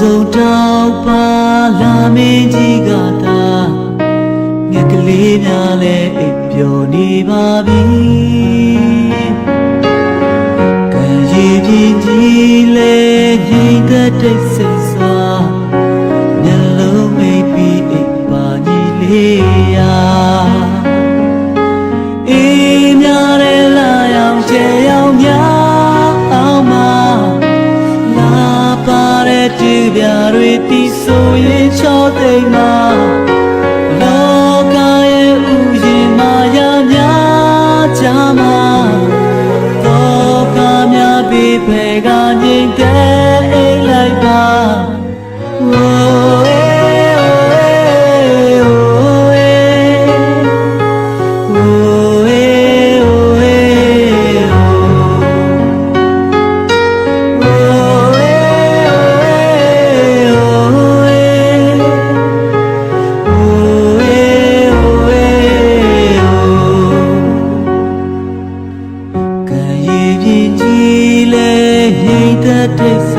စုံတောက်ပါလာမင်းကြီးကသာငက်ကလေးများလည်းအိပ်ပျော်နေပါပြီကံရည်ပြင်းကြီးလည်းငြိမ်သက်တိတ်ဆိတ်စွာ ရင်ချောသိမ်းမှာလောကရဲ့ဥယျာဉ်မာယာများချာမှာတော့ကများပြီးဖဲကငြိမ်တဲ့ that day.